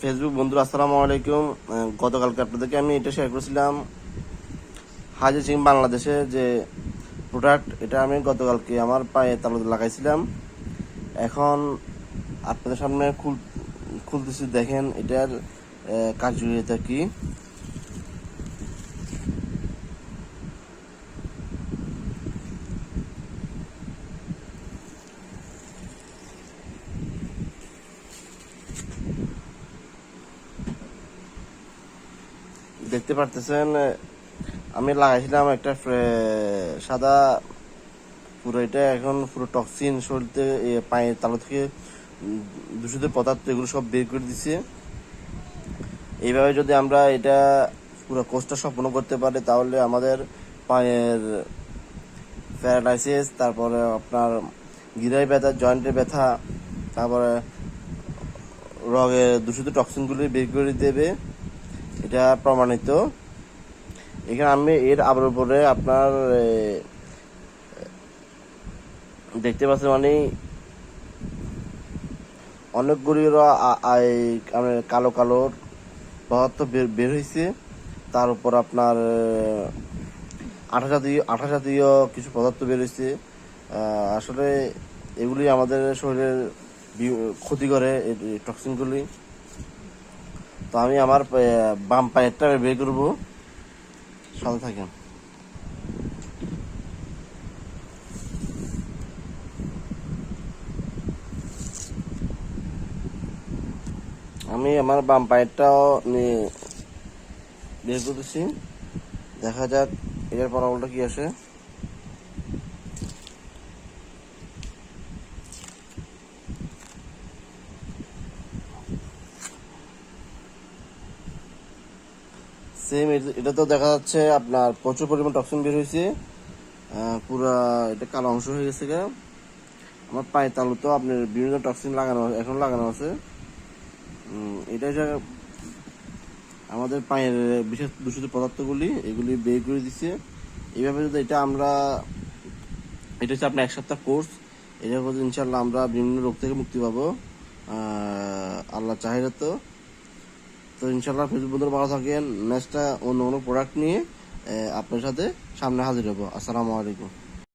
Facebook বন্ধু আসসালামু আলাইকুম। গতকালকে আপনাদেরকে আমি এটা শেয়ার করেছিলাম হাজি সিং বাংলাদেশে যে প্রোডাক্ট এটা আমি গতকালকে আমার পায়ে তালুতে লাগাইছিলাম। এখন আপনাদের সামনে খুল, খুলতেছি, দেখেন এটার কার্যকারিতা কি। দেখতে পারতেছেন আমি লাগাইছিলাম একটা সাদা পুরো এটা এখন পুরো টক্সিন শরীরতে পায়ের তালু থেকে দূষিত পদার্থ এগুলো সব বের করে দিছে। এইভাবে যদি আমরা এটা পুরো কোর্সটা সম্পূর্ণ করতে পারি, তাহলে আমাদের পায়ের প্যারালাইসিস, তারপরে আপনার গিরায় ব্যথা জয়েন্টের ব্যথা, তারপরে রগে দূষিত টক্সিনগুলি বের করে দেবে। এটা প্রমাণিত। এখানে আমি এর আবার উপরে আপনার দেখতে পাচ্ছেন মানে অনেকগুলি মানে কালো কালো পদার্থ বের হয়েছে তার উপর আপনার আঠা জাতীয় আঠা জাতীয় কিছু পদার্থ বের হয়েছে আসলে এগুলি আমাদের শরীরের ক্ষতি করে টক্সিনগুলি তো আমি আমার বাম পায়েরটা বের করব। সাথে থাকেন। আমি আমার বাম পায়েরটাও বের করতেছি। দেখা যাক এটার ফলাফলটা কি আসে। সেম এটা তো দেখা যাচ্ছে আপনার প্রচুর পরিমাণ টক্সিন বের হয়েছে। পুরা এটা কালো অংশ হয়ে গেছে গা। আমার পায়ে তালু তো আপনার বিভিন্ন টক্সিন লাগানো এখন লাগানো আছে। এটা আমাদের পায়ের বিশেষ দূষিত পদার্থগুলি, এগুলি বের করে দিচ্ছে। এইভাবে যদি এটা আমরা এটা হচ্ছে আপনার এক সপ্তাহ কোর্স এটার মধ্যে ইনশাল্লাহ আমরা বিভিন্ন রোগ থেকে মুক্তি পাবো। আল্লাহ চাহিদা তো। তো ইনশাল্লাহ ফেসবুক বন্ধুরা ভালো থাকেন। নেক্সটটা অন্য কোনো প্রোডাক্ট নিয়ে আপনার সাথে সামনে হাজির হব। আসসালামু আলাইকুম।